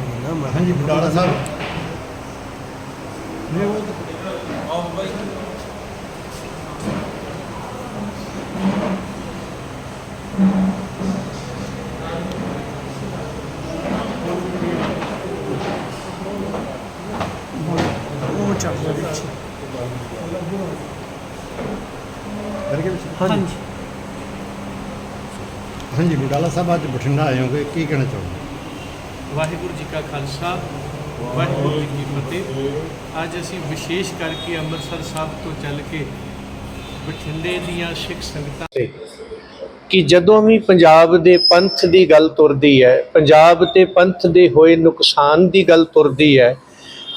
ਕਰ ਲੈਣਾ ਮੈਂ ਹਾਂਜੀ ਬਟਾਲਾ ਸਾਹਿਬ। ਉਹ ਚੱਲਦਾ ਵਿੱਚ। ਕਰਕੇ ਵਿੱਚ। ਹਾਂਜੀ। ਹਾਂਜੀ ਬਟਾਲਾ ਸਾਹਿਬ ਅੱਜ ਬਠਿੰਡਾ ਆਏ ਹੋਗੇ ਕੀ ਕਹਿਣਾ ਚਾਹੁੰਦੇ ਵਾਹਿਗੁਰੂ ਜੀ ਕਾ ਖਾਲਸਾ, ਵਾਹਿਗੁਰੂ ਜੀ ਕੀ ਫਤਿਹ। ਅੱਜ ਅਸੀਂ ਵਿਸ਼ੇਸ਼ ਕਰਕੇ ਅੰਮ੍ਰਿਤਸਰ ਸਾਹਿਬ ਤੋਂ ਚੱਲ ਕੇ ਬਠਿੰਡੇ ਦੀਆਂ ਸਿੱਖ ਸੰਗਤਾਂ ਕਿ ਜਦੋਂ ਵੀ ਪੰਜਾਬ ਦੇ ਪੰਥ ਦੀ ਗੱਲ ਤੁਰਦੀ ਹੈ, ਪੰਜਾਬ ਤੇ ਪੰਥ ਦੇ ਹੋਏ ਨੁਕਸਾਨ ਦੀ ਗੱਲ ਤੁਰਦੀ ਹੈ,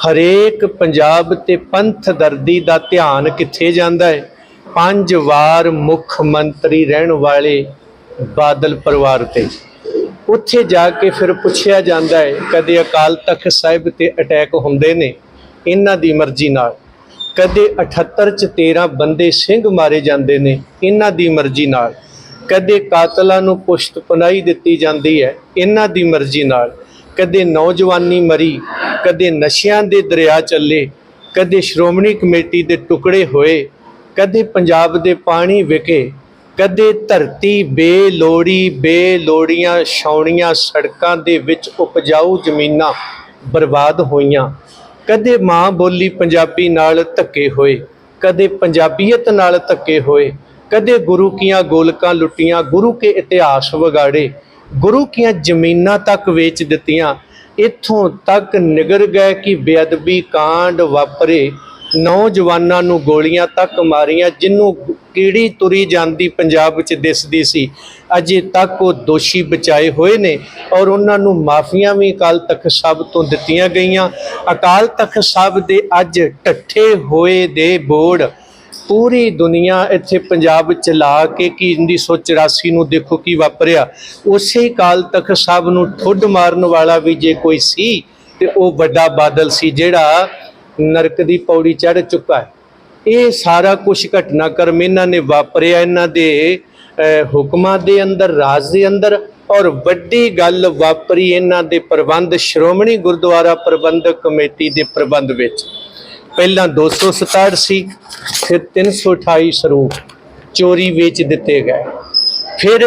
ਹਰੇਕ ਪੰਜਾਬ ਤੇ ਪੰਥ ਦਰਦੀ ਦਾ ਧਿਆਨ ਕਿੱਥੇ ਜਾਂਦਾ ਹੈ? ਪੰਜ ਵਾਰ ਮੁੱਖ ਮੰਤਰੀ ਰਹਿਣ ਵਾਲੇ ਬਾਦਲ ਪਰਿਵਾਰ ਤੇ। ਉੱਥੇ ਜਾ ਕੇ ਫਿਰ ਪੁੱਛਿਆ ਜਾਂਦਾ ਹੈ, ਕਦੇ ਅਕਾਲ ਤਖਤ ਸਾਹਿਬ ਤੇ ਅਟੈਕ ਹੁੰਦੇ ਨੇ, ਇਹਨਾਂ ਦੀ ਮਰਜ਼ੀ ਨਾਲ। ਕਦੇ 78 ਚ 13 ਬੰਦੇ ਸਿੰਘ ਮਾਰੇ ਜਾਂਦੇ ਨੇ, ਇਹਨਾਂ ਦੀ ਮਰਜ਼ੀ ਨਾਲ। ਕਦੇ ਕਾਤਲਾਂ ਨੂੰ ਪੁਸ਼ਤ ਪਨਾਈ ਦਿੱਤੀ ਜਾਂਦੀ ਹੈ, ਇਹਨਾਂ ਦੀ ਮਰਜ਼ੀ ਨਾਲ। ਕਦੇ ਨੌਜਵਾਨੀ ਮਰੀ, ਕਦੇ ਨਸ਼ਿਆਂ ਦੇ ਦਰਿਆ ਚੱਲੇ, ਕਦੇ ਸ਼੍ਰੋਮਣੀ ਕਮੇਟੀ ਦੇ ਟੁਕੜੇ ਹੋਏ, ਕਦੇ ਪੰਜਾਬ ਦੇ ਪਾਣੀ ਵਿਕੇ ਕਦੇ ਧਰਤੀ ਬੇਲੋੜੀ ਬੇਲੋੜੀਆਂ ਛਾਉਣੀਆਂ ਸੜਕਾਂ ਦੇ ਵਿੱਚ ਉਪਜਾਊ ਜ਼ਮੀਨਾਂ ਬਰਬਾਦ ਹੋਈਆਂ। ਕਦੇ ਮਾਂ ਬੋਲੀ ਪੰਜਾਬੀ ਨਾਲ ਧੱਕੇ ਹੋਏ, ਕਦੇ ਪੰਜਾਬੀਅਤ ਨਾਲ ਧੱਕੇ ਹੋਏ, ਕਦੇ ਗੁਰੂ ਕੀਆਂ ਗੋਲਕਾਂ ਲੁੱਟੀਆਂ, ਗੁਰੂ ਕੇ ਇਤਿਹਾਸ ਵਿਗਾੜੇ, ਗੁਰੂ ਕੀਆਂ ਜ਼ਮੀਨਾਂ ਤੱਕ ਵੇਚ ਦਿੱਤੀਆਂ। ਇੱਥੋਂ ਤੱਕ ਨਿਗਰ ਗਏ ਕਿ ਬੇਅਦਬੀ ਕਾਂਡ ਵਾਪਰੇ, ਨੌਜਵਾਨਾਂ ਨੂੰ ਗੋਲੀਆਂ ਤੱਕ ਮਾਰੀਆਂ, ਜਿੰਨੂੰ ਕੀੜੀ ਤੁਰੀ ਜਾਂਦੀ ਪੰਜਾਬ ਵਿੱਚ ਦਿਸਦੀ ਸੀ। ਅਜੇ ਤੱਕ ਉਹ ਦੋਸ਼ੀ ਬਚਾਏ ਹੋਏ ਨੇ ਔਰ ਉਹਨਾਂ ਨੂੰ ਮਾਫੀਆਂ ਵੀ ਅਕਾਲ ਤਖਤ ਸਾਹਿਬ ਤੋਂ ਦਿੱਤੀਆਂ ਗਈਆਂ। ਅਕਾਲ ਤਖਤ ਸਾਹਿਬ ਦੇ ਅੱਜ ਟੱਠੇ ਹੋਏ ਦੇ ਬੋਰਡ ਪੂਰੀ ਦੁਨੀਆ ਇੱਥੇ ਪੰਜਾਬ ਚ ਲਾ ਕੇ ਕਿ 1984 ਨੂੰ ਦੇਖੋ ਕੀ ਵਾਪਰਿਆ। ਉਸੇ ਕਾਲ ਤਖਤ ਸਾਹਿਬ ਨੂੰ ਠੁੱਡ ਮਾਰਨ ਵਾਲਾ ਵੀ ਜੇ ਕੋਈ ਸੀ ਤੇ ਉਹ ਵੱਡਾ ਬਾਦਲ ਸੀ ਜਿਹੜਾ ਨਰਕ ਦੀ ਪੌੜੀ ਚੜ ਚੁੱਕਾ ਹੈ। ਇਹ ਸਾਰਾ ਕੁਝ ਘਟਨਾਕ੍ਰਮ ਇਹਨਾਂ ਨੇ ਵਾਪਰਿਆ, ਇਹਨਾਂ ਦੇ ਹੁਕਮਾਂ ਦੇ ਅੰਦਰ, ਰਾਜ ਦੇ ਅੰਦਰ ਔਰ ਵੱਡੀ ਗੱਲ ਵਾਪਰੀ ਇਹਨਾਂ ਦੇ ਪ੍ਰਬੰਧ, ਸ਼੍ਰੋਮਣੀ ਗੁਰਦੁਆਰਾ ਪ੍ਰਬੰਧਕ ਕਮੇਟੀ ਦੇ ਪ੍ਰਬੰਧ ਵਿੱਚ। ਪਹਿਲਾਂ 267 ਸੀ ਫਿਰ 328 ਸਰੂਪ ਚੋਰੀ ਵੇਚ ਦਿੱਤੇ ਗਏ। ਫਿਰ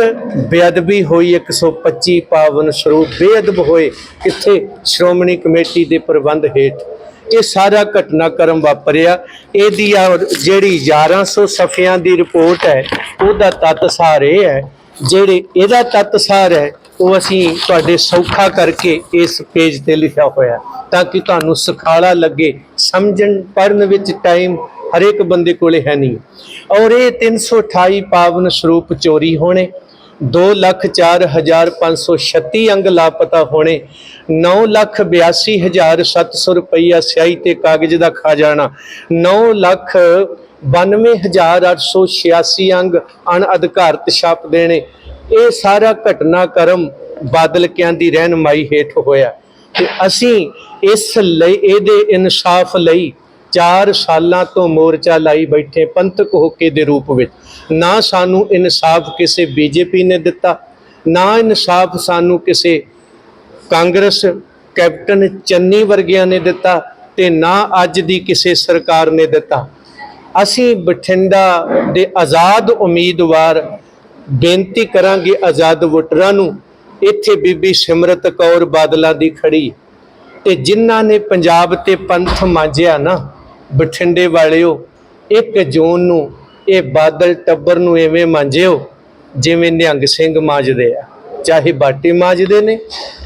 ਬੇਅਦਬੀ ਹੋਈ 125 ਪਾਵਨ ਸਰੂਪ ਬੇਅਦਬ ਹੋਏ ਕਿੱਥੇ ਸ਼੍ਰੋਮਣੀ ਕਮੇਟੀ ਦੇ ਪ੍ਰਬੰਧ ਹੇਠ ਇਹ ਸਾਰਾ ਘਟਨਾਕ੍ਰਮ ਵਾਪਰਿਆ। ਇਹਦੀ ਆ ਜਿਹੜੀ 1100 ਸਫ਼ਿਆਂ ਦੀ ਰਿਪੋਰਟ ਹੈ, ਉਹਦਾ ਤੱਤ ਸਾਰ ਇਹ ਹੈ, ਜਿਹੜੇ ਇਹਦਾ ਤੱਤ ਸਾਰ ਹੈ, ਉਹ ਅਸੀਂ ਤੁਹਾਡੇ ਸੌਖਾ ਕਰਕੇ ਇਸ ਪੇਜ ਤੇ ਲਿਖਿਆ ਹੋਇਆ। ਤਾਂ ਕਿ ਤੁਹਾਨੂੰ ਸੁਖਾਲਾ ਲੱਗੇ, ਸਮਝਣ ਪੜਨ ਵਿੱਚ ਟਾਈਮ ਹਰੇਕ ਬੰਦੇ ਕੋਲੇ ਹੈ ਨਹੀਂ। ਔਰ ਇਹ 328 ਪਾਵਨ ਸਰੂਪ ਚੋਰੀ ਹੋਣੇ 204536 ਅੰਗ ਲਾਪਤਾ ਹੋਣੇ 982700 ਰੁਪਈਆ ਸਿਆਹੀ ਤੇ ਕਾਗਜ਼ ਦਾ ਖਾ ਜਾਣਾ 9 ਲੱਖ 92886 ਅੰਗ ਅਣਅਧਿਕਾਰਤ ਛਾਪ ਦੇਣੇ। ਇਹ ਸਾਰਾ ਘਟਨਾਕ੍ਰਮ ਬਾਦਲਕਿਆਂ ਦੀ ਰਹਿਨਮਾਈ ਹੇਠ ਹੋਇਆ। ਤੇ ਅਸੀਂ ਇਸ ਲਈ, ਇਹਦੇ ਇਨਸਾਫ ਲਈ 4 ਸਾਲਾਂ ਤੋਂ ਮੋਰਚਾ ਲਾਈ ਬੈਠੇ ਪੰਥਕ ਹੋਕੇ ਦੇ ਰੂਪ ਵਿੱਚ। ਨਾ ਸਾਨੂੰ ਇਨਸਾਫ ਕਿਸੇ ਬੀਜੇਪੀ ਨੇ ਦਿੱਤਾ, ਨਾ ਇਨਸਾਫ ਸਾਨੂੰ ਕਿਸੇ ਕਾਂਗਰਸ, ਕੈਪਟਨ ਚੰਨੀ ਵਰਗਿਆਂ ਨੇ ਦਿੱਤਾ ਤੇ ਨਾ ਅੱਜ ਦੀ ਕਿਸੇ ਸਰਕਾਰ ਨੇ ਦਿੱਤਾ। ਅਸੀਂ ਬਠਿੰਡਾ ਦੇ ਆਜ਼ਾਦ ਉਮੀਦਵਾਰ ਬੇਨਤੀ ਕਰਾਂਗੇ ਆਜ਼ਾਦ ਵੋਟਰਾਂ ਨੂੰ, ਇੱਥੇ ਬੀਬੀ ਸਿਮਰਤ ਕੌਰ ਬਾਦਲਾਂ ਦੀ ਖੜੀ ਤੇ ਜਿਨ੍ਹਾਂ ਨੇ ਪੰਜਾਬ ਤੇ ਪੰਥ ਮਾਂਜਿਆ ਨਾ, ਬਠਿੰਡੇ ਵਾਲਿਓ 1 ਜੂਨ ਨੂੰ ਇਹ ਬਾਦਲ ਟੱਬਰ ਨੂੰ ਐਵੇਂ ਮਾਂਜਿਓ ਜਿਵੇਂ ਨਿਹੰਗ ਸਿੰਘ ਮਾਂਜਦੇ ਆ। ਚਾਹੇ ਬਾਟੀ ਮਾਂਜਦੇ ਨੇ,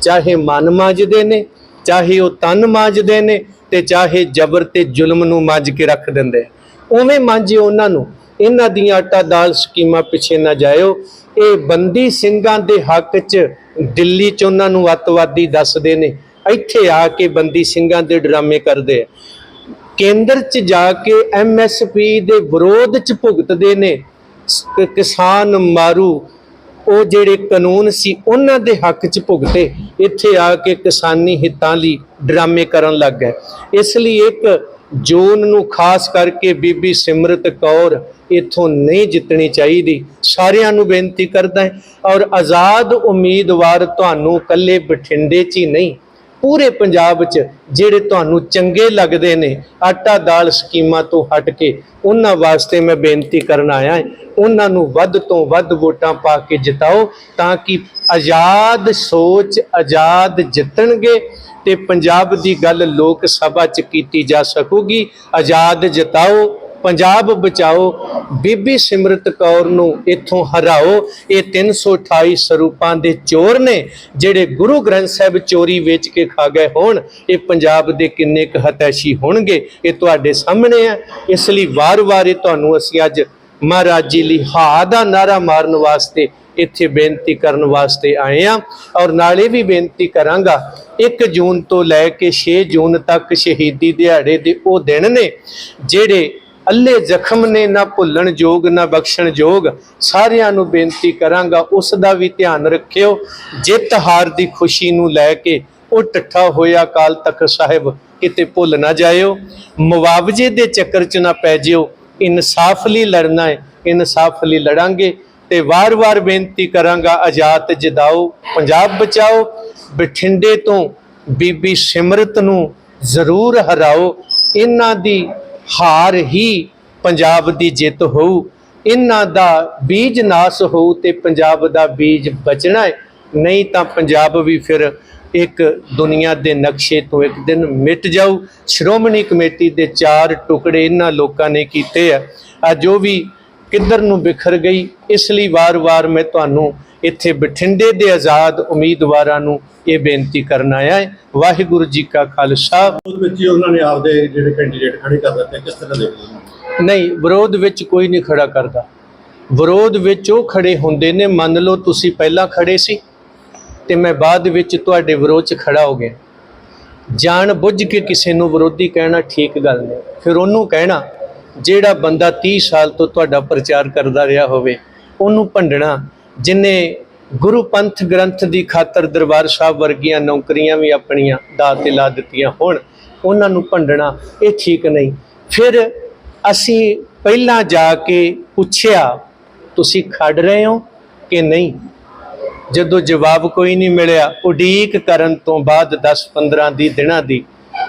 ਚਾਹੇ ਮਨ ਮਾਂਜਦੇ ਨੇ, ਚਾਹੇ ਉਹ ਤਨ ਮਾਂਜਦੇ ਨੇ ਤੇ ਚਾਹੇ ਜ਼ਬਰ ਤੇ ਜ਼ੁਲਮ ਨੂੰ ਮਾਂਜ ਕੇ ਰੱਖ ਦਿੰਦੇ ਉਵੇਂ ਮਾਂਜਿਓ ਉਹਨਾਂ ਨੂੰ। ਇਹਨਾਂ ਦੀਆਂ ਆਟਾ ਦਾਲ ਸਕੀਮਾਂ ਪਿੱਛੇ ਨਾ ਜਾਇਓ। ਇਹ ਬੰਦੀ ਸਿੰਘਾਂ ਦੇ ਹੱਕ 'ਚ ਦਿੱਲੀ 'ਚ ਉਹਨਾਂ ਨੂੰ ਅੱਤਵਾਦੀ ਦੱਸਦੇ ਨੇ। ਇੱਥੇ ਆ ਕੇ ਬੰਦੀ ਸਿੰਘਾਂ ਦੇ ਡਰਾਮੇ ਕਰਦੇ ਆ। ਕੇਂਦਰ 'ਚ ਜਾ ਕੇ ਐਮਐਸਪੀ ਦੇ ਵਿਰੋਧ 'ਚ ਭੁਗਤਦੇ ਨੇ ਕਿਸਾਨ ਮਾਰੂ। ਉਹ ਜਿਹੜੇ ਕਾਨੂੰਨ ਸੀ, ਉਹਨਾਂ ਦੇ ਹੱਕ 'ਚ ਭੁਗਤੇ। ਇੱਥੇ ਆ ਕੇ ਕਿਸਾਨੀ ਹਿੱਤਾਂ ਲਈ ਡਰਾਮੇ ਕਰਨ ਲੱਗ ਗਏ। ਇਸ ਲਈ ਇੱਕ ਜੂਨ ਨੂੰ ਖਾਸ ਕਰਕੇ ਬੀਬੀ ਸਿਮਰਤ ਕੌਰ ਇਥੋਂ ਨਹੀਂ ਜਿੱਤਣੀ ਚਾਹੀਦੀ। ਸਾਰਿਆਂ ਨੂੰ ਬੇਨਤੀ ਕਰਦਾ ਹੈ। ਔਰ ਆਜ਼ਾਦ ਉਮੀਦਵਾਰ ਤੁਹਾਨੂੰ ਕੱਲੇ ਬਠਿੰਡੇ 'ਚ ਹੀ ਨਹੀਂ ਪੂਰੇ ਪੰਜਾਬ 'ਚ ਜਿਹੜੇ ਤੁਹਾਨੂੰ ਚੰਗੇ ਲੱਗਦੇ ਨੇ ਆਟਾ ਦਾਲ ਸਕੀਮਾਂ ਤੋਂ ਹਟ ਕੇ, ਉਹਨਾਂ ਵਾਸਤੇ ਮੈਂ ਬੇਨਤੀ ਕਰਨ ਆਇਆ ਹਾਂ, ਉਹਨਾਂ ਨੂੰ ਵੱਧ ਤੋਂ ਵੱਧ ਵੋਟਾਂ ਪਾ ਕੇ ਜਿਤਾਓ ਤਾਂ ਕਿ ਆਜ਼ਾਦ ਸੋਚ ਆਜ਼ਾਦ ਜਿੱਤਣਗੇ ਤੇ ਪੰਜਾਬ ਦੀ ਗੱਲ ਲੋਕ ਸਭਾ 'ਚ ਕੀਤੀ ਜਾ ਸਕੂਗੀ। ਆਜ਼ਾਦ ਜਿਤਾਓ ਪੰਜਾਬ ਬਚਾਓ, ਬੀਬੀ ਸਿਮਰਤ ਕੌਰ ਨੂੰ ਇੱਥੋਂ ਹਰਾਓ। ਇਹ 328 ਸਰੂਪਾਂ ਦੇ ਚੋਰ ਨੇ, ਜਿਹੜੇ ਗੁਰੂ ਗ੍ਰੰਥ ਸਾਹਿਬ ਚੋਰੀ ਵੇਚ ਕੇ ਖਾ ਗਏ ਹੋਣ। ਇਹ ਪੰਜਾਬ ਦੇ ਕਿੰਨੇ ਕੁ ਹਤੈਸ਼ੀ ਹੋਣਗੇ, ਇਹ ਤੁਹਾਡੇ ਸਾਹਮਣੇ ਹੈ ਇਸ ਲਈ ਵਾਰ-ਵਾਰ ਇਹ ਤੁਹਾਨੂੰ ਅਸੀਂ ਅੱਜ ਮਹਾਰਾਜ ਜੀ ਲਈ ਹਾ ਦਾ ਨਾਰਾ ਮਾਰਨ ਵਾਸਤੇ, ਇੱਥੇ ਬੇਨਤੀ ਕਰਨ ਵਾਸਤੇ ਆਏ ਆ। ਔਰ ਨਾਲੇ ਵੀ ਬੇਨਤੀ ਕਰਾਂਗਾ 1 ਜੂਨ ਤੋਂ ਲੈ ਕੇ 6 ਜੂਨ ਤੱਕ ਸ਼ਹੀਦੀ ਦਿਹਾੜੇ ਦੇ ਉਹ ਦਿਨ ਨੇ, ਜਿਹੜੇ ਅੱਲੇ ਜ਼ਖਮ ਨੇ ਨਾ ਭੁੱਲਣ ਯੋਗ ਨਾ ਬਖਸ਼ਣ ਯੋਗ ਸਾਰਿਆਂ ਨੂੰ ਬੇਨਤੀ ਕਰਾਂਗਾ, ਉਸ ਦਾ ਵੀ ਧਿਆਨ ਰੱਖਿਓ। ਜਿੱਤ ਹਾਰ ਦੀ ਖੁਸ਼ੀ ਨੂੰ ਲੈ ਕੇ ਉਹ ਟੱਠਾ ਹੋਇਆ ਕਾਲ ਤਖਤ ਸਾਹਿਬ, ਕਿਤੇ ਭੁੱਲ ਨਾ ਜਾਇਓ। ਮੁਆਵਜ਼ੇ ਦੇ ਚੱਕਰ 'ਚ ਨਾ ਪੈ ਜਿਓ। ਇਨਸਾਫ ਲਈ ਲੜਨਾ ਹੈ, ਇਨਸਾਫ ਲਈ ਲੜਾਂਗੇ। ਤੇ ਵਾਰ-ਵਾਰ ਬੇਨਤੀ ਕਰਾਂਗਾ, ਆਜ਼ਾਦ ਜਿਦਾਓ ਪੰਜਾਬ ਬਚਾਓ। ਬਠਿੰਡੇ ਤੋਂ ਬੀਬੀ ਸਿਮਰਤ ਨੂੰ ਜ਼ਰੂਰ ਹਰਾਓ। ਇਹਨਾਂ ਦੀ ਹਾਰ ਹੀ ਪੰਜਾਬ ਦੀ ਜਿੱਤ ਹੋਊ। ਇਹਨਾਂ ਦਾ ਬੀਜ ਨਾਸ ਹੋਊ ਤੇ ਪੰਜਾਬ ਦਾ ਬੀਜ ਬਚਣਾ ਹੈ ਨਹੀਂ ਤਾਂ ਪੰਜਾਬ ਵੀ ਫਿਰ ਇੱਕ ਦੁਨੀਆ ਦੇ ਨਕਸ਼ੇ ਤੋਂ ਇੱਕ ਦਿਨ ਮਿਟ ਜਾਊ। ਸ਼੍ਰੋਮਣੀ ਕਮੇਟੀ ਦੇ ਚਾਰ ਟੁਕੜੇ ਇਹਨਾਂ ਲੋਕਾਂ ਨੇ ਕੀਤੇ ਆ। ਆ ਜੋ ਵੀ ਕਿੱਧਰ ਨੂੰ ਬਿਖਰ ਗਈ, ਇਸ ਲਈ ਵਾਰ-ਵਾਰ ਮੈਂ ਤੁਹਾਨੂੰ ਇੱਥੇ ਬਠਿੰਡੇ ਦੇ ਆਜ਼ਾਦ ਉਮੀਦਵਾਰਾਂ ਨੂੰ ਇਹ ਬੇਨਤੀ ਕਰਨ ਆਇਆ ਹੈ। ਵਾਹਿਗੁਰੂ ਜੀ ਕਾ ਖਾਲਸਾ। ਉਸ ਵਿੱਚ ਉਹਨਾਂ ਨੇ ਆਪਦੇ ਜਿਹੜੇ ਕੈਂਡੀਡੇਟ ਖੜੇ ਕਰ ਦਿੱਤੇ ਕਿਸ ਤਰ੍ਹਾਂ ਦੇਖਦੇ ਨਹੀਂ ਵਿਰੋਧ ਵਿੱਚ ਕੋਈ ਨਹੀਂ ਖੜਾ ਕਰਦਾ। ਵਿਰੋਧ ਵਿੱਚ ਉਹ ਖੜੇ ਹੁੰਦੇ ਨੇ ਮੰਨ ਲਓ ਤੁਸੀਂ ਪਹਿਲਾਂ ਖੜੇ ਸੀ ਤੇ ਮੈਂ ਬਾਅਦ ਵਿੱਚ ਤੁਹਾਡੇ ਵਿਰੋਧ 'ਚ ਖੜਾ ਹੋ ਗਿਆ। ਜਾਣ ਬੁੱਝ ਕੇ ਕਿਸੇ ਨੂੰ ਵਿਰੋਧੀ ਕਹਿਣਾ ਠੀਕ ਗੱਲ ਨਹੀਂ। ਫਿਰ ਉਹਨੂੰ ਕਹਿਣਾ ਜਿਹੜਾ ਬੰਦਾ 30 ਸਾਲ ਤੋਂ ਤੁਹਾਡਾ ਪ੍ਰਚਾਰ ਕਰਦਾ ਰਿਹਾ ਹੋਵੇ ਉਹਨੂੰ ਭੰਡਣਾ ਜਿਨੇ ਗੁਰੂ ਪੰਥ ਗ੍ਰੰਥ ਦੀ ਖਾਤਰ ਦਰਬਾਰ ਸਾਹਿਬ ਵਰਗੀਆਂ ਨੌਕਰੀਆਂ ਵੀ ਆਪਣੀਆਂ ਦਾਅ ਤੇ ਲਾ ਦਿੱਤੀਆਂ ਹੋਣ, ਉਹਨਾਂ ਨੂੰ ਭੰਡਣਾ ਇਹ ਠੀਕ ਨਹੀਂ। ਫਿਰ ਅਸੀਂ ਪਹਿਲਾਂ ਜਾ ਕੇ ਪੁੱਛਿਆ, ਤੁਸੀਂ ਖੜ ਰਹੇ ਹੋ ਕਿ ਨਹੀਂ? ਜਦੋਂ ਜਵਾਬ ਕੋਈ ਨਹੀਂ ਮਿਲਿਆ, ਉਡੀਕ ਕਰਨ ਤੋਂ ਬਾਅਦ 10-15 ਦੀ ਦਿਨਾਂ ਦੀ,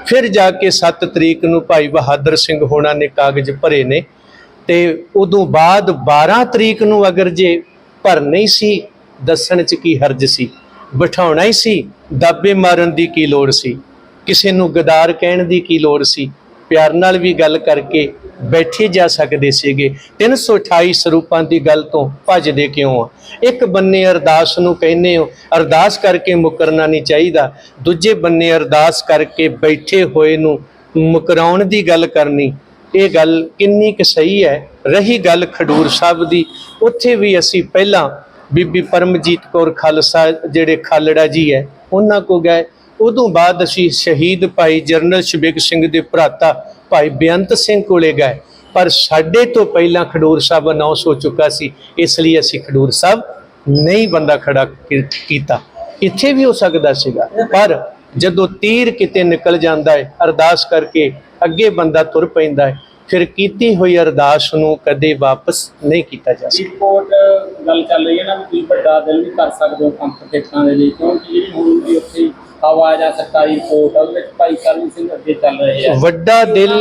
ਫਿਰ ਜਾ ਕੇ 7 ਤਰੀਕ ਨੂੰ ਭਾਈ ਬਹਾਦਰ ਸਿੰਘ ਹੋਣਾ ਨੇ ਕਾਗਜ਼ ਭਰੇ ਨੇ ਤੇ ਉਦੋਂ ਬਾਅਦ 12 ਤਰੀਕ ਨੂੰ ਅਗਰ ਜੇ ਭਰਨਾ ਹੀ ਸੀ, ਦੱਸਣ ਚ ਕੀ ਹਰਜ ਸੀ? ਬਿਠਾਉਣਾ ਹੀ ਸੀ, ਦਾਬੇ ਮਾਰਨ ਦੀ ਕੀ ਲੋੜ ਸੀ? ਕਿਸੇ ਨੂੰ ਗਦਾਰ ਕਹਿਣ ਦੀ ਕੀ ਲੋੜ ਸੀ? ਪਿਆਰ ਨਾਲ ਵੀ ਗੱਲ ਕਰਕੇ ਬੈਠੇ ਜਾ ਸਕਦੇ ਸੀਗੇ। 328 ਸਰੂਪਾਂ ਦੀ ਗੱਲ ਤੋਂ ਭੱਜਦੇ ਕਿਉਂ ਆ? ਇੱਕ ਬੰਨੇ ਅਰਦਾਸ ਨੂੰ ਕਹਿੰਦੇ ਹੋ, ਅਰਦਾਸ ਕਰਕੇ ਮੁਕਰਨਾ ਨਹੀਂ ਚਾਹੀਦਾ। ਦੂਜੇ ਬੰਨੇ ਅਰਦਾਸ ਕਰਕੇ ਬੈਠੇ ਹੋਏ ਨੂੰ ਮੁਕਰਾਉਣ ਦੀ ਗੱਲ ਕਰਨੀ। ਇਹ ਗੱਲ ਕਿੰਨੀ ਕੁ ਸਹੀ ਹੈ? ਰਹੀ ਗੱਲ ਖਡੂਰ ਸਾਹਿਬ ਦੀ, ਉੱਥੇ ਵੀ ਅਸੀਂ ਪਹਿਲਾਂ ਬੀਬੀ ਪਰਮਜੀਤ ਕੌਰ ਖਾਲਸਾ ਜਿਹੜੇ ਖਾਲੜਾ ਜੀ ਹੈ, ਉਹਨਾਂ ਕੋ ਗਏ। ਉਦੋਂ ਬਾਅਦ ਅਸੀਂ ਸ਼ਹੀਦ ਭਾਈ ਜਰਨਲ ਸ਼ਬੀਕ ਸਿੰਘ ਦੇ ਭਰਾਤਾ ਭਾਈ ਬੇਅੰਤ ਸਿੰਘ ਕੋਲੇ ਗਏ। ਪਰ ਸਾਡੇ ਤੋਂ ਪਹਿਲਾਂ ਖਡੂਰ ਸਾਹਿਬ ਅਨਾਉਂਸ ਹੋ ਚੁੱਕਾ ਸੀ, ਇਸ ਲਈ ਅਸੀਂ ਖਡੂਰ ਸਾਹਿਬ ਨਹੀਂ ਬੰਦਾ ਖੜਾ ਕੀ- ਕੀਤਾ। ਇੱਥੇ ਵੀ ਹੋ ਸਕਦਾ ਸੀਗਾ, ਪਰ ਜਦੋਂ ਤੀਰ ਕਿਤੇ ਨਿਕਲ ਜਾਂਦਾ ਹੈ, ਅਰਦਾਸ ਕਰਕੇ ਅੱਗੇ ਬੰਦਾ ਤੁਰ ਪੈਂਦਾ ਹੈ। ਫਿਰ ਕੀਤੀ ਹੋਈ ਅਰਦਾਸ ਨੂੰ ਕਦੇ ਵਾਪਸ ਨਹੀਂ ਕੀਤਾ ਜਾ ਸਕਦਾ। ਰਿਪੋਰਟ ਗੱਲ ਚੱਲ ਰਹੀ ਹੈ ਨਾ ਵੀ ਵੱਡਾ ਦਿਲ ਵੀ ਕਰ ਸਕਦੇ ਹੋ ਦੇ ਲਈ ਕਿਉਂਕਿ ਜਿਹੜੀ ਹੁਣ ਦੀ ਉੱਥੇ ਆਵਾਜ਼ ਆ ਸਰਕਾਰੀ ਰਿਪੋਰਟ ਉਹਦੇ ਵਿੱਚ ਭਾਈ ਕਰਮ ਸਿੰਘ ਅੱਗੇ ਚੱਲ ਰਹੇ ਆ। ਵੱਡਾ ਦਿਲ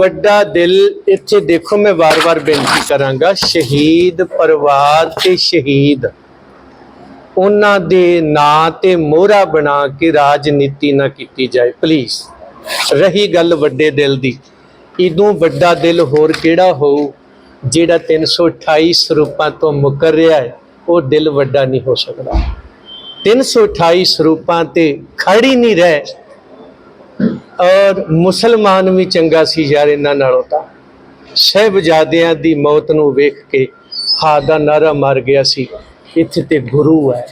ਵੱਡਾ ਦਿਲ ਇੱਥੇ ਦੇਖੋ ਮੈਂ ਵਾਰ-ਵਾਰ ਬੇਨਤੀ ਕਰਾਂਗਾ ਸ਼ਹੀਦ ਪਰਿਵਾਰ ਤੇ ਸ਼ਹੀਦ। ਉਹਨਾਂ ਦੇ ਨਾਂ ਤੇ ਮੋਹਰਾ ਬਣਾ ਕੇ ਰਾਜਨੀਤੀ ਨਾ ਕੀਤੀ ਜਾਏ ਪਲੀਜ਼ ਰਹੀ ਗੱਲ ਵੱਡੇ ਦਿਲ ਦੀ। ਇਦੋਂ ਵੱਡਾ ਦਿਲ ਹੋਰ ਕਿਹੜਾ ਹੋਊ, ਜਿਹੜਾ 328 ਸਰੂਪਾਂ ਤੋਂ ਮੁਕਰ ਰਿਹਾ ਹੈ, ਉਹ ਦਿਲ ਵੱਡਾ ਨਹੀਂ ਹੋ ਸਕਦਾ। 328 ਸਰੂਪਾਂ ਤੇ ਖੜੀ ਨਹੀਂ ਰਹਿ। ਔਰ ਮੁਸਲਮਾਨ ਵੀ ਚੰਗਾ ਸੀ ਯਾਰ ਇਹਨਾਂ ਨਾਲੋਂ ਤਾਂ। ਸਹਿਬਜ਼ਾਦਿਆਂ ਦੀ ਮੌਤ ਨੂੰ ਵੇਖ ਕੇ ਹਾ ਦਾ ਨਾਰਾ ਮਾਰ ਗਿਆ ਸੀ। ਇੱਥੇ ਤੇ ਗੁਰੂ ਹੈ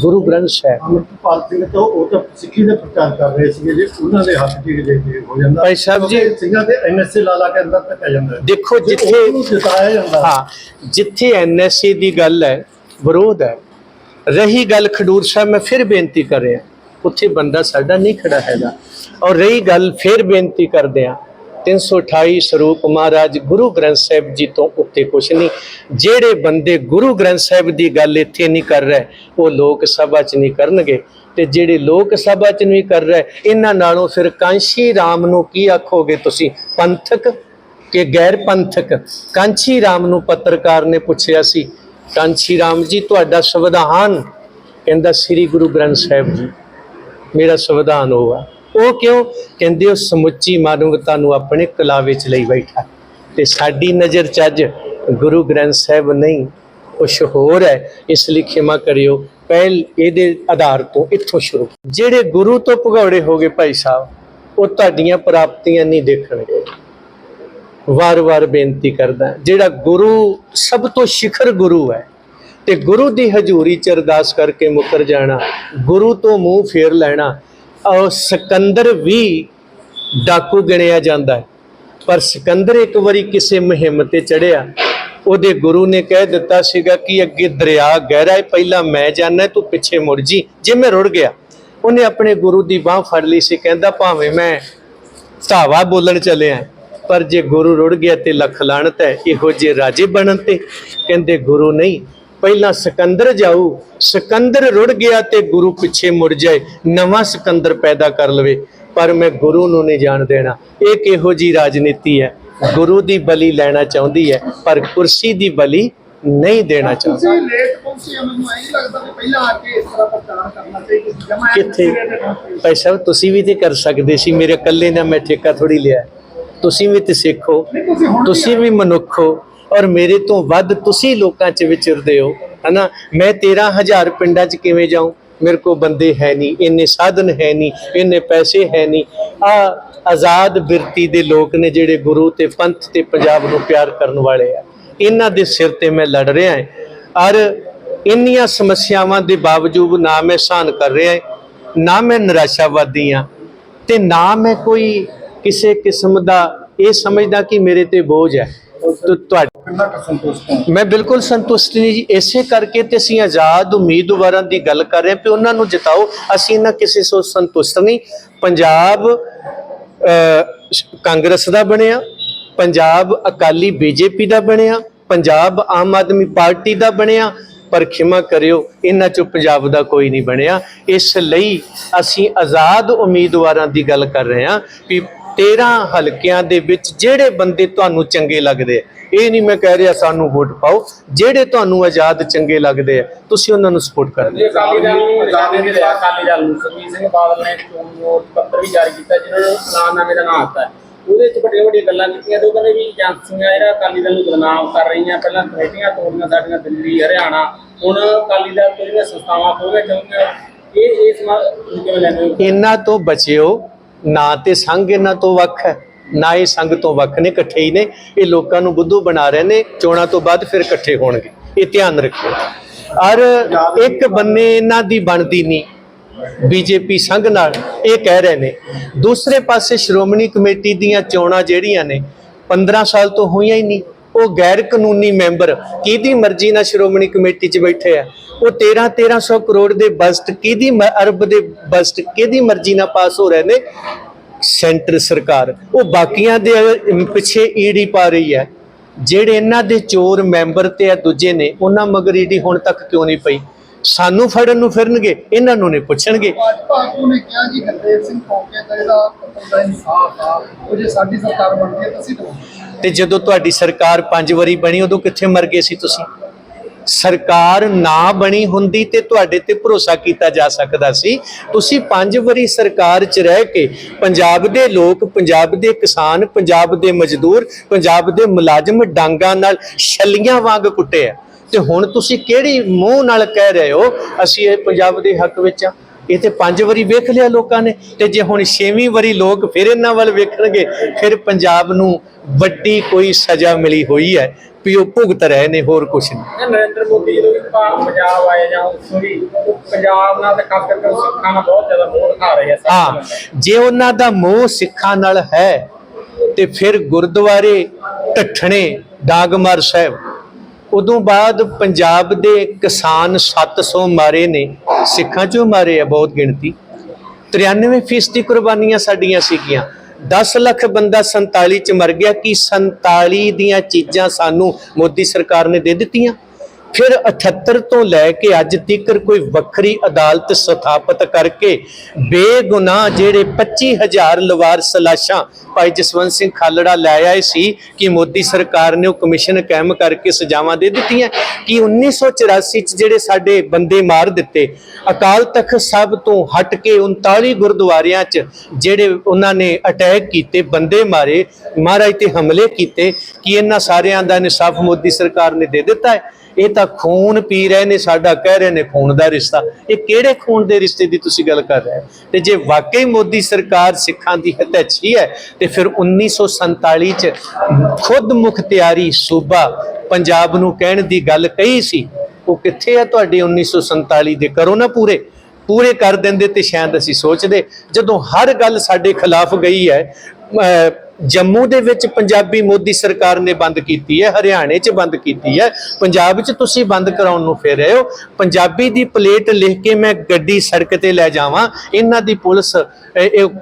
ਗੁਰੂ ਗ੍ਰੰਥ ਸਾਹਿਬ। ਅਮਰਪਾਲ ਸਿੰਘ ਤੋਂ ਉਹ ਤਾਂ ਸਿੱਖੀ ਦੇ ਪ੍ਰਚਾਰ ਕਰ ਰਹੇ ਸੀਗੇ ਜੇ ਉਹਨਾਂ ਦੇ ਹੱਥ ਜੀ ਦੇ ਹੋ ਜਾਂਦਾ। ਭਾਈ ਸਾਹਿਬ ਜੀ- ਸਿੰਘਾਂ ਦੇ ਐਨਐਸਏ ਲਾ ਲਾ ਕੇ ਅੰਦਰ ਤੱਕ ਜਾਂਦਾ। ਦੇਖੋ ਜਿੱਥੇ ਜਿਤਾਇਆ ਜਾਂਦਾ ਹਾਂ। ਜਿੱਥੇ ਐਨਐਸਏ ਦੀ ਗੱਲ ਹੈ ਵਿਰੋਧ ਹੈ ਰਹੀ ਗੱਲ ਖਡੂਰ ਸਾਹਿਬ ਮੈਂ ਫਿਰ ਬੇਨਤੀ ਕਰ ਰਿਹਾ ਉੱਥੇ ਬੰਦਾ ਸਾਡਾ ਨਹੀਂ ਖੜਾ ਹੈਗਾ। ਔਰ ਰਹੀ ਗੱਲ ਫਿਰ ਬੇਨਤੀ ਕਰਦੇ ਆ 328 ਸਰੂਪ ਮਹਾਰਾਜ ਗੁਰੂ ਗ੍ਰੰਥ ਸਾਹਿਬ ਜੀ ਤੋਂ ਉੱਤੇ ਕੁਛ ਨਹੀਂ। ਜਿਹੜੇ ਬੰਦੇ ਗੁਰੂ ਗ੍ਰੰਥ ਸਾਹਿਬ ਦੀ ਗੱਲ ਇੱਥੇ ਨਹੀਂ ਕਰ ਰਹੇ, ਉਹ ਲੋਕ ਸਭਾ 'ਚ ਨਹੀਂ ਕਰਨਗੇ। ਤੇ ਜਿਹੜੇ ਲੋਕ ਸਭਾ ਚ ਨਹੀਂ ਕਰ ਰਹੇ, ਇਹਨਾਂ ਨਾਲੋਂ ਫਿਰ ਕਾਂਸ਼ੀ ਰਾਮ ਨੂੰ ਕੀ ਆਖੋਗੇ ਤੁਸੀਂ? ਪੰਥਕ ਕਿ ਗੈਰ ਪੰਥਕ ਕਾਂਸ਼ੀ ਰਾਮ ਨੂੰ ਪੱਤਰਕਾਰ ਨੇ ਪੁੱਛਿਆ ਸੀ, ਕਾਂਸ਼ੀ ਰਾਮ ਜੀ, ਤੁਹਾਡਾ ਸੰਵਿਧਾਨ? ਕਹਿੰਦਾ, ਸ੍ਰੀ ਗੁਰੂ ਗ੍ਰੰਥ ਸਾਹਿਬ ਜੀ, ਮੇਰਾ ਸੰਵਿਧਾਨ ਉਹ ਆ। ਉਹ ਕਿਉਂ? ਕਹਿੰਦੇ ਉਹ ਸਮੁੱਚੀ ਮਾਨਵਤਾ ਨੂੰ ਆਪਣੇ ਕਲਾ ਵਿੱਚ ਲਈ ਬੈਠਾ ਤੇ ਸਾਡੀ ਨਜ਼ਰ ਚ ਅੱਜ ਗੁਰੂ ਗ੍ਰੰਥ ਸਾਹਿਬ ਨਹੀਂ ਕੁਛ ਹੋਰ ਹੈ। ਇਸ ਲਈ ਖਿਮਾ ਕਰਿਓ। ਪਹਿਲ ਇਹਦੇ ਆਧਾਰ ਤੋਂ ਇੱਥੋਂ ਸ਼ੁਰੂ। ਜਿਹੜੇ ਗੁਰੂ ਤੋਂ ਭਗੌੜੇ ਹੋ ਗਏ ਭਾਈ ਸਾਹਿਬ, ਉਹ ਤੁਹਾਡੀਆਂ ਪ੍ਰਾਪਤੀਆਂ ਨਹੀਂ ਦੇਖਣਗੇ। ਵਾਰ-ਵਾਰ ਬੇਨਤੀ ਕਰਦਾ ਜਿਹੜਾ ਗੁਰੂ ਸਭ ਤੋਂ ਸਿਖਰ ਗੁਰੂ ਹੈ, ਤੇ ਗੁਰੂ ਦੀ ਹਜ਼ੂਰੀ ਚ ਅਰਦਾਸ ਕਰਕੇ ਮੁਕਰ ਜਾਣਾ, ਗੁਰੂ ਤੋਂ ਮੂੰਹ ਫੇਰ ਲੈਣਾ ਸਿਕੰਦਰ ਵੀ ਡਾਕੂ ਗਿਣਿਆ ਜਾਂਦਾ ਹੈ। ਪਰ ਸਿਕੰਦਰ ਇੱਕ ਵਾਰੀ ਕਿਸੇ ਮੁਹਿੰਮ ਤੇ ਚੜਿਆ ਉਹਦੇ ਗੁਰੂ ਨੇ ਕਹਿ ਦਿੱਤਾ ਸੀਗਾ ਕਿ ਅੱਗੇ ਦਰਿਆ ਗਹਿਰਾ ਹੈ, ਪਹਿਲਾਂ ਮੈਂ ਜਾਣਾ ਤੂੰ ਪਿੱਛੇ ਮੁੜ ਜੀ। ਜੇ ਮੈਂ ਰੁੜ ਗਿਆ, ਉਹਨੇ ਆਪਣੇ ਗੁਰੂ ਦੀ ਬਾਹ ਫੜ ਲਈ ਸੀ, ਕਹਿੰਦਾ ਭਾਵੇਂ ਮੈਂ ਧਾਵਾ ਬੋਲਣ ਚੱਲਿਆ ਪਰ ਜੇ ਗੁਰੂ ਰੁੜ ਗਿਆ ਤੇ ਲੱਖ ਲਾਣਤ ਹੈ, ਇਹੋ ਜੇ ਰਾਜੇ ਬਣਨ ਤੇ। ਕਹਿੰਦੇ ਗੁਰੂ ਨਹੀਂ ਪਹਿਲਾਂ ਸਿਕੰਦਰ ਜਾਊ ਸਿਕੰਦਰ ਰੁੜ ਗਿਆ ਤੇ ਗੁਰੂ ਪਿੱਛੇ ਮੁੜ ਜਾਏ ਨਵਾਂ ਸਿਕੰਦਰ ਪੈਦਾ ਕਰ ਲਵੇ। ਪਰ ਮੈਂ ਗੁਰੂ ਨੂੰ ਨਹੀਂ ਜਾਣ ਦੇਣਾ। ਇਹ ਕਿਹੋ ਜੀ ਰਾਜਨੀਤੀ ਹੈ? ਗੁਰੂ ਦੀ ਬਲੀ ਲੈਣਾ ਚਾਹੁੰਦੀ ਹੈ ਪਰ ਕੁਰਸੀ ਦੀ ਬਲੀ ਨਹੀਂ ਦੇਣਾ ਚਾਹੁੰਦੀ। ਤੁਸੀਂ ਲੇਟ ਪਹੁੰਚੇ ਹੋ, ਮੈਨੂੰ ਐਂ ਲੱਗਦਾ ਕਿ ਪਹਿਲਾਂ ਆ ਕੇ ਇਸ ਤਰ੍ਹਾਂ ਪ੍ਰਚਾਰ ਕਰਨਾ ਚਾਹੀਦਾ ਸੀ। ਜਮਾ ਕਿੱਥੇ? ਭਾਈ ਸਾਹਿਬ ਤੁਸੀਂ ਵੀ ਤੇ ਕਰ ਸਕਦੇ ਸੀ ਮੇਰੇ ਇਕੱਲੇ ਨੇ ਮੈਂ ਠੇਕਾ ਥੋੜੀ ਲਿਆ। ਤੁਸੀਂ ਵੀ ਤੇ ਸਿੱਖੋ। ਤੁਸੀਂ ਵੀ ਮਨੁੱਖ ਹੋ। ਔਰ ਮੇਰੇ ਤੋਂ ਵੱਧ ਤੁਸੀਂ ਲੋਕਾਂ 'ਚ ਵਿਚਰਦੇ ਹੋ, ਹਨਾ? ਮੈਂ 13000 ਪਿੰਡਾਂ 'ਚ ਕਿਵੇਂ ਜਾਊਂ? ਮੇਰੇ ਕੋਲ ਬੰਦੇ ਹੈ ਨਹੀਂ, ਇੰਨੇ ਸਾਧਨ ਹੈ ਨਹੀਂ, ਇੰਨੇ ਪੈਸੇ ਹੈ ਨਹੀਂ। ਆ ਆਜ਼ਾਦ ਬਿਰਤੀ ਦੇ ਲੋਕ ਨੇ ਜਿਹੜੇ ਗੁਰੂ ਤੇ ਪੰਥ ਤੇ ਪੰਜਾਬ ਨੂੰ ਪਿਆਰ ਕਰਨ ਵਾਲੇ ਆ। ਇਹਨਾਂ ਦੇ ਸਿਰ ਤੇ ਮੈਂ ਲੜ ਰਿਹਾ ਹਾਂ। ਔਰ ਇੰਨੀਆਂ ਸਮੱਸਿਆਵਾਂ ਦੇ ਬਾਵਜੂਦ ਨਾ ਮੈਂ ਸਹਾਨ ਕਰ ਰਿਹਾ ਹਾਂ, ਨਾ ਮੈਂ ਨਿਰਾਸ਼ਾਵਾਦੀ ਹਾਂ ਤੇ ਨਾ ਮੈਂ ਕੋਈ ਕਿਸੇ ਕਿਸਮ ਦਾ ਇਹ ਸਮਝਦਾ ਕਿ ਮੇਰੇ ਤੇ ਬੋਝ ਹੈ। ਤੁਹਾਡੇ ਕਿੰਨਾ ਕੁ ਸੰਤੁਸ਼ਟ ਹੋ? ਮੈਂ ਬਿਲਕੁਲ ਸੰਤੁਸ਼ਟ ਨਹੀਂ ਜੀ। ਇਸੇ ਕਰਕੇ ਤੇ ਅਸੀਂ ਆਜ਼ਾਦ ਉਮੀਦਵਾਰਾਂ ਦੀ ਗੱਲ ਕਰ ਰਹੇ ਹਾਂ ਕਿ ਉਹਨਾਂ ਨੂੰ ਜਿਤਾਓ। ਅਸੀਂ ਨਾ ਕਿਸੇ ਸੋ ਸੰਤੁਸ਼ਟ ਨਹੀਂ। ਪੰਜਾਬ ਕਾਂਗਰਸ ਦਾ ਬਣਿਆ। ਪੰਜਾਬ ਅਕਾਲੀ ਬੀਜੇਪੀ ਦਾ ਬਣਿਆ। ਪੰਜਾਬ ਆਮ ਆਦਮੀ ਪਾਰਟੀ ਦਾ ਬਣਿਆ। ਪਰ ਖਿਮਾ ਕਰਿਓ ਇਹਨਾਂ ਚੋਂ ਪੰਜਾਬ ਦਾ ਕੋਈ ਨਹੀਂ ਬਣਿਆ। ਇਸ ਲਈ ਅਸੀਂ ਆਜ਼ਾਦ ਉਮੀਦਵਾਰਾਂ ਦੀ ਗੱਲ ਕਰ ਰਹੇ ਹਾਂ ਕਿ 13 ਹਲਕਿਆਂ ਦੇ ਵਿੱਚ ਜਿਹੜੇ ਬੰਦੇ ਤੁਹਾਨੂੰ ਚੰਗੇ ਲੱਗਦੇ ਇਹ ਨਹੀਂ ਮੈਂ ਕਹਿ ਰਿਹਾ ਸਾਨੂੰ ਵੋਟ ਪਾਓ ਜਿਹੜੇ ਤੁਹਾਨੂੰ ਆਜ਼ਾਦ ਚੰਗੇ ਲੱਗਦੇ ਆ ਤੁਸੀਂ ਉਹਨਾਂ ਨੂੰ ਸਪੋਰਟ ਕਰੋ ਜੇ ਅਕਾਲੀ ਦਲ ਨੂੰ ਅਕਾਲੀ ਦਲ ਅਕਾਲੀ ਦਲ। ਨੂੰ ਸੁਖਬੀਰ ਸਿੰਘ ਬਾਦਲ ਨੇ ਚੋਣ ਨੋਟ ਪੱਤਰ ਵੀ ਜਾਰੀ ਕੀਤਾ ਜਿਹਨਾਂ ਨੂੰ ਐਲਾਨਨਾਮੇ ਦਾ ਨਾਮ ਆਤਾ ਹੈ ਉਹਦੇ ਚ ਵੱਡੀਆਂ ਵੱਡੀਆਂ ਗੱਲਾਂ ਕੀਤੀਆਂ ਤੇ ਉਹ ਕਹਿੰਦੇ ਵੀ ਏਜੰਸੀਆਂ ਜਿਹੜਾ ਅਕਾਲੀ ਦਲ ਨੂੰ ਬਦਨਾਮ ਕਰ ਰਹੀਆਂ ਪਹਿਲਾਂ ਕਮੇਟੀਆਂ ਤੋੜੀਆਂ ਸਾਡੀਆਂ ਦਿੱਲੀ ਹਰਿਆਣਾ ਹੁਣ ਅਕਾਲੀ ਦਲ ਤੋਂ ਜਿਹੜੀਆਂ ਸੰਸਥਾਵਾਂ ਖੋਲ੍ਹਣੀਆਂ ਚਾਹੁੰਦੀਆਂ ਇਹ ਇਸ ਨਾਲ ਕਿਵੇਂ ਇਹਨਾਂ ਤੋਂ ਬਚਿਓ ਨਾ ਤੇ ਸੰਘ ਇਹਨਾਂ ਤੋਂ ਵੱਖ ਹੈ, ਨਾ ਇਹ ਸੰਘ ਤੋਂ ਵੱਖ ਨੇ, ਇਕੱਠੇ ਹੀ ਨੇ। ਇਹ ਲੋਕਾਂ ਨੂੰ ਬੁੱਧੂ ਬਣਾ ਰਹੇ ਨੇ, ਚੋਣਾਂ ਤੋਂ ਬਾਅਦ ਫਿਰ ਇਕੱਠੇ ਹੋਣਗੇ। ਇਹ ਧਿਆਨ ਰੱਖਿਓ। ਔਰ ਇੱਕ ਬੰਨੇ ਇਹਨਾਂ ਦੀ ਬਣਦੀ ਨਹੀਂ, ਬੀਜੇਪੀ ਸੰਘ ਨਾਲ, ਇਹ ਕਹਿ ਰਹੇ ਨੇ। ਦੂਸਰੇ ਪਾਸੇ ਸ਼੍ਰੋਮਣੀ ਕਮੇਟੀ ਦੀਆਂ ਚੋਣਾਂ ਜਿਹੜੀਆਂ ਨੇ 15 ਸਾਲ ਤੋਂ ਹੋਈਆਂ ਹੀ ਨਹੀਂ। ਉਹ ਗੈਰ ਕਾਨੂੰਨੀ ਮੈਂਬਰ ਕਿਹਦੀ ਮਰਜ਼ੀ ਨਾਲ ਸ਼੍ਰੋਮਣੀ ਕਮੇਟੀ 'ਚ ਬੈਠੇ ਆ? ਉਹ 13 1300 ਕਰੋੜ ਦੇ ਬਜਟ ਕਿਹਦੀ ਮ- ਅਰਬ ਦੇ ਬਜਟ ਕਿਹਦੀ ਮਰਜ਼ੀ ਨਾਲ ਪਾਸ ਹੋ ਰਹੇ ਨੇ? ਸੈਂਟਰ ਸਰਕਾਰ। ਉਹ ਬਾਕੀਆਂ ਦੇ ਅਮ, ਪਿੱਛੇ ਈਡੀ ਪਾ ਰਹੀ ਹੈ। ਜਿਹੜੇ ਇਹਨਾਂ ਦੇ ਚੋਰ ਮੈਂਬਰ ਤੇ ਆ ਦੂਜੇ ਨੇ ਉਹਨਾਂ ਮਗਰ ਈਡੀ ਹੁਣ ਤੱਕ ਕਿਉਂ ਨਹੀਂ ਪਈ? ਸਾਨੂੰ ਫੜਨ ਨੂੰ ਫਿਰਨਗੇ ਇਹਨਾਂ ਨੂੰ ਪੁੱਛਣਗੇ। ਭਾਜਪਾ ਨੇ ਕਿਹਾ ਜੀ ਹਰਦੇਵ ਸਿੰਘ ਕੌਂਕੇ ਦਾ ਜਿਹੜਾ ਕਤਲ ਦਾ ਇਨਸਾਫ ਆ ਉਹ ਜੇ ਸਾਡੀ ਸਰਕਾਰ ਬਣਦੀ ਹੈ ਤੇ ਜਦੋਂ ਤੁਹਾਡੀ ਸਰਕਾਰ ਪੰਜ ਵਾਰੀ ਬਣੀ ਉਦੋਂ ਕਿੱਥੇ ਮਰ ਗਏ ਸੀ ਤੁਸੀਂ? ਸਰਕਾਰ ਨਾ ਬਣੀ ਹੁੰਦੀ ਤੇ ਤੁਹਾਡੇ ਤੇ ਭਰੋਸਾ ਕੀਤਾ ਜਾ ਸਕਦਾ ਸੀ। ਤੁਸੀਂ ਪੰਜ ਵਾਰੀ ਸਰਕਾਰ 'ਚ ਰਹਿ ਕੇ ਪੰਜਾਬ ਦੇ ਲੋਕ ਪੰਜਾਬ ਦੇ ਕਿਸਾਨ ਪੰਜਾਬ ਦੇ ਮਜ਼ਦੂਰ ਪੰਜਾਬ ਦੇ ਮੁਲਾਜ਼ਮ ਡਾਂਗਾਂ ਨਾਲ ਛੱਲੀਆਂ ਵਾਂਗ ਕੁੱਟੇ ਆ। ਤੇ ਹੁਣ ਤੁਸੀਂ ਕਿਹੜੀ ਮੂੰਹ ਨਾਲ ਕਹਿ ਰਹੇ ਹੋ? ਅਸੀਂ ਇਹ ਪੰਜਾਬ ਦੇ ਹੱਕ ਵਿੱਚ ਆ। ਇਹ ਤੇ ਪੰਜ ਵਾਰੀ ਵੇਖ ਲਿਆ ਲੋਕਾਂ ਨੇ। ਤੇ ਜੇ ਹੁਣ ਛੇਵੀਂ ਵਾਰੀ ਲੋਕ ਫਿਰ ਇਹਨਾਂ ਵੱਲ ਵੇਖਣਗੇ ਫਿਰ ਪੰਜਾਬ ਨੂੰ ਵੱਡੀ ਕੋਈ ਸਜ਼ਾ ਮਿਲੀ ਹੋਈ ਹੈ। ਵੀ ਉਹ ਭੁਗਤ ਰਹੇ ਨੇ ਹੋਰ ਕੁਝ ਨਹੀਂ। ਨਰਿੰਦਰ ਮੋਦੀ ਜਦੋਂ ਵੀ ਪੰਜਾਬ ਆਏ ਜਾਂ ਉਹ ਪੰਜਾਬ ਨਾਲ ਤੇ ਖਾਸ ਕਰਕੇ ਸਿੱਖਾਂ ਨਾਲ ਬਹੁਤ ਜ਼ਿਆਦਾ ਮੋਹ ਦਿਖਾ ਰਹੇ ਆ ਹਾਂ ਜੇ ਉਹਨਾਂ ਦਾ ਮੋਹ ਸਿੱਖਾਂ ਨਾਲ ਹੈ ਤੇ ਫਿਰ ਗੁਰਦੁਆਰੇ ਢੱਠਣੇ ਡਾਂਗਮਾਰ ਸਾਹਿਬ ਉਦੋਂ ਬਾਅਦ ਪੰਜਾਬ ਦੇ ਕਿਸਾਨ 700 ਮਾਰੇ ਨੇ, ਸਿੱਖਾਂ ਚੋਂ ਮਾਰੇ ਆ ਬਹੁਤ ਗਿਣਤੀ। 93% ਦੀ ਕੁਰਬਾਨੀਆਂ ਸਾਡੀਆਂ ਸੀਗੀਆਂ। 10 ਲੱਖ ਬੰਦਾ 47 ਚ ਮਰ ਗਿਆ, ਕਿ 47 ਦੀਆਂ ਚੀਜ਼ਾਂ ਸਾਨੂੰ ਮੋਦੀ ਸਰਕਾਰ ਨੇ ਦੇ ਦਿੱਤੀਆਂ? ਫਿਰ 78 ਤੋਂ ਲੈ ਕੇ ਅੱਜ ਤੀਕਰ ਕੋਈ ਵੱਖਰੀ ਅਦਾਲਤ ਸਥਾਪਿਤ ਕਰਕੇ ਬੇਗੁਨਾਹ ਜਿਹੜੇ 25000 ਲਵਾਰ ਸਲਾਸ਼ਾਂ, ਭਾਈ ਜਸਵੰਤ ਸਿੰਘ ਖਾਲੜਾ ਲੈ ਆਏ ਸੀ ਕਿ ਮੋਦੀ ਸਰਕਾਰ ਨੇ ਉਹ ਕਮਿਸ਼ਨ ਕਾਇਮ ਕਰਕੇ ਸਜ਼ਾਵਾਂ ਦੇ ਦਿੱਤੀਆਂ। ਕਿ 1984 ਚ ਜਿਹੜੇ ਸਾਡੇ ਬੰਦੇ ਮਾਰ ਦਿੱਤੇ, ਅਕਾਲ ਤਖਤ ਸਾਹਿਬ ਤੋਂ ਹਟ ਕੇ 39 ਗੁਰਦੁਆਰਿਆਂ ਚ ਜਿਹੜੇ ਉਹਨਾਂ ਨੇ ਅਟੈਕ ਕੀਤੇ, ਬੰਦੇ ਮਾਰੇ, ਮਹਾਰਾਜ ਤੇ ਹਮਲੇ ਕੀਤੇ, ਕਿ ਇਹਨਾਂ ਸਾਰਿਆਂ ਦਾ ਇਨਸਾਫ ਮੋਦੀ ਸਰਕਾਰ ਨੇ ਦੇ ਦਿੱਤਾ ਹੈ? ਇਹ ਤਾਂ ਖੂਨ ਪੀ ਰਹੇ ਨੇ, ਸਾਡਾ ਕਹਿ ਰਹੇ ਨੇ ਖੂਨ ਦਾ ਰਿਸ਼ਤਾ। ਇਹ ਕਿਹੜੇ ਖੂਨ ਦੇ ਰਿਸ਼ਤੇ ਦੀ ਤੁਸੀਂ ਗੱਲ ਕਰ ਰਹੇ ਹੋ? ਤੇ ਜੇ ਵਾਕਈ ਮੋਦੀ ਸਰਕਾਰ ਸਿੱਖਾਂ ਦੀ ਹਤੈਚੀ ਹੈ, ਤੇ ਫਿਰ 1947 ਚ ਖੁਦ ਮੁਖਤਿਆਰੀ ਸੂਬਾ ਪੰਜਾਬ ਨੂੰ ਕਹਿਣ ਦੀ ਗੱਲ ਕਹੀ ਸੀ, ਉਹ ਕਿੱਥੇ ਆ ਤੁਹਾਡੇ 1947 ਦੇ? ਕਰੋ ਨਾ ਪੂਰੇ। ਪੂਰੇ ਕਰ ਦਿੰਦੇ ਤੇ ਸ਼ਾਇਦ ਅਸੀਂ ਸੋਚਦੇ। ਜਦੋਂ ਹਰ ਗੱਲ ਸਾਡੇ ਖਿਲਾਫ ਗਈ ਹੈ ਜੰਮੂ ਦੇ ਵਿੱਚ ਪੰਜਾਬੀ ਮੋਦੀ ਸਰਕਾਰ ਨੇ ਬੰਦ ਕੀਤੀ ਹੈ, ਹਰਿਆਣੇ 'ਚ ਬੰਦ ਕੀਤੀ ਹੈ। ਪੰਜਾਬ 'ਚ ਤੁਸੀਂ ਬੰਦ ਕਰਾਉਣ ਨੂੰ ਫਿਰ ਰਹੇ ਹੋ। ਪੰਜਾਬੀ ਦੀ ਪਲੇਟ ਲਿਖ ਕੇ ਮੈਂ ਗੱਡੀ ਸੜਕ ਤੇ ਲੈ ਜਾਵਾਂ। ਇਹਨਾਂ ਦੀ ਪੁਲਿਸ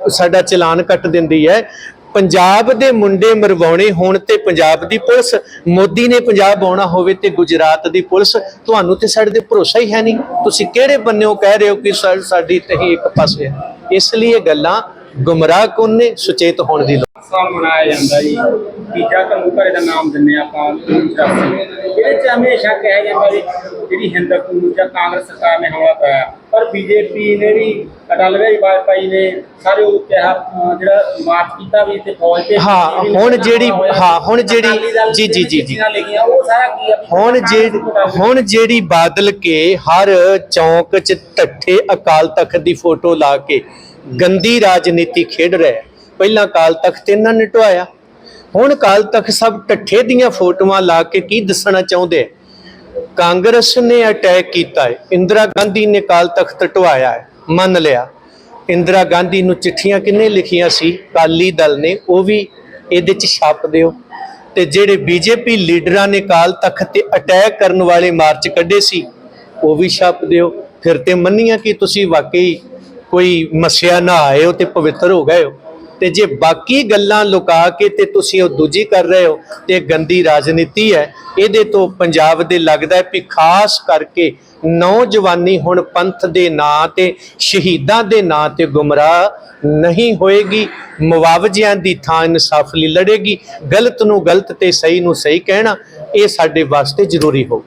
ਸਾਡਾ ਚਲਾਨ ਕੱਟ ਦਿੰਦੀ ਹੈ। ਪੰਜਾਬ ਦੇ ਮੁੰਡੇ ਮਰਵਾਉਣੇ ਹੋਣ ਤੇ ਪੰਜਾਬ ਦੀ ਪੁਲਿਸ, ਮੋਦੀ ਨੇ ਪੰਜਾਬ ਆਉਣਾ ਹੋਵੇ ਤੇ ਗੁਜਰਾਤ ਦੀ ਪੁਲਿਸ, ਤੁਹਾਨੂੰ ਤੇ ਸਾਡੇ ਤੇ ਭਰੋਸਾ ਹੀ ਹੈ ਨਹੀਂ। ਤੁਸੀਂ ਕਿਹੜੇ ਬੰਨਿਓ ਕਹਿ ਰਹੇ ਹੋ ਕਿ ਸਾ- ਸਾਡੀ ਤਹੀ ਇੱਕ ਪਾਸੇ ਹੈ। ਇਸ ਲਈ ਇਹ ਗੱਲਾਂ ਗੁੰਮਰਾਹ ਕੁਨ ਨੇ ਸੁਚੇਤ ਹੋਣ ਦੀ ਲੋੜ? ਸਾਲ ਮਨਾਇਆ ਜਾਂਦਾ ਜੀ। ਤੀਜਾ ਘਰੇ ਦਾ ਨਾਮ ਦਿੰਨੇ ਆਪਾਂ ਇਹਦੇ ਚ ਹਮੇਸ਼ਾ ਕਿਹਾ ਜਾਂਦਾ ਵੀ ਜਿਹੜੀ ਹਿੰਦੂ ਜਾਂ ਕਾਂਗਰਸ ਸਰਕਾਰ ਨੇ ਹਮਲਾ ਕਰਾਇਆ ਪਰ ਬੀਜੇਪੀ ਨੇ ਵੀ ਅਟਲ ਬਿਹਾਰੀ ਵਾਜਪਾਈ ਨੇ। ਸਾਰੇ ਉਹ ਕਿਹਾ ਜਿਹੜਾ ਮਾਰਚ ਕੀਤਾ ਵੀ ਤੇ ਫੌਜ ਤੇ ਹਾਂ, ਹੁਣ ਜਿਹੜੀ- ਹਾਂ, ਹੁਣ ਜਿਹੜੀ- ਜੀ, ਜੀ, ਜੀ, ਜੀ। ਹੁਣ ਜਿਹੜੀ ਹੁਣ ਜਿਹੜੀ ਬਾਦਲ ਕੇ ਹਰ ਚੌਂਕ 'ਚ ਠੱਠੇ ਅਕਾਲ ਤਖਤ ਦੀ ਫੋਟੋ ਲਾ ਕੇ ਗੰਦੀ ਰਾਜਨੀਤੀ ਖੇਡ ਰਿਹਾ ਪਹਿਲਾਂ ਕਾਲ ਤਖਤ ਇਹਨਾਂ ਨੇ ਢਵਾਇਆ ਹੁਣ ਅਕਾਲ ਤਖਤ ਸਭ ਠੱਠੇ ਦੀਆਂ ਫੋਟੋਆਂ ਲਾ ਕੇ ਕੀ ਦੱਸਣਾ ਚਾਹੁੰਦੇ ਹੈ? ਕਾਂਗਰਸ ਨੇ ਅਟੈਕ ਕੀਤਾ ਹੈ। ਇੰਦਰਾ ਗਾਂਧੀ ਨੇ ਕਾਲ ਤਖਤ ਢਵਾਇਆ ਹੈ। ਮੰਨ ਲਿਆ। ਇੰਦਰਾ ਗਾਂਧੀ ਨੂੰ ਚਿੱਠੀਆਂ ਕਿੰਨੇ ਲਿਖੀਆਂ ਸੀ? ਕਾਲੀ ਦਲ ਨੇ, ਉਹ ਵੀ ਇਹਦੇ 'ਚ ਛਾਪ ਦਿਓ। ਤੇ ਜਿਹੜੇ ਬੀਜੇਪੀ ਲੀਡਰਾਂ ਨੇ ਕਾਲ ਤਖਤ ਤੇ ਅਟੈਕ ਕਰਨ ਵਾਲੇ ਮਾਰਚ ਕੱਢੇ ਸੀ, ਉਹ ਵੀ ਛਾਪ ਦਿਓ। ਫਿਰ ਤੇ ਮੰਨੀਆਂ ਕਿ ਤੁਸੀਂ ਵਾਕਈ ਕੋਈ ਮਸਿਆ ਨਾ ਆਏ ਹੋ ਤੇ ਪਵਿੱਤਰ ਹੋ ਗਏ ਹੋ। ਤੇ ਜੇ ਬਾਕੀ ਗੱਲਾਂ ਲੁਕਾ ਕੇ ਤੇ ਤੁਸੀਂ ਉਹ ਦੂਜੀ ਕਰ ਰਹੇ ਹੋ, ਤੇ ਗੰਦੀ ਰਾਜਨੀਤੀ ਹੈ। ਇਹਦੇ ਤੋਂ ਪੰਜਾਬ ਦੇ ਲੱਗਦਾ ਹੈ ਕਿ ਖਾਸ ਕਰਕੇ ਨੌਜਵਾਨੀ ਹੁਣ ਪੰਥ ਦੇ ਨਾਂ ਤੇ, ਸ਼ਹੀਦਾਂ ਦੇ ਨਾਂ ਤੇ ਗੁੰਮਰਾਹ ਨਹੀਂ ਹੋਏਗੀ। ਮੁਆਵਜ਼ਿਆਂ ਦੀ ਥਾਂ ਇਨਸਾਫ ਲਈ ਲੜੇਗੀ। ਗਲਤ ਨੂੰ ਗਲਤ ਤੇ ਸਹੀ ਨੂੰ ਸਹੀ ਕਹਿਣਾ, ਇਹ ਸਾਡੇ ਵਾਸਤੇ ਜ਼ਰੂਰੀ ਹੋਊ।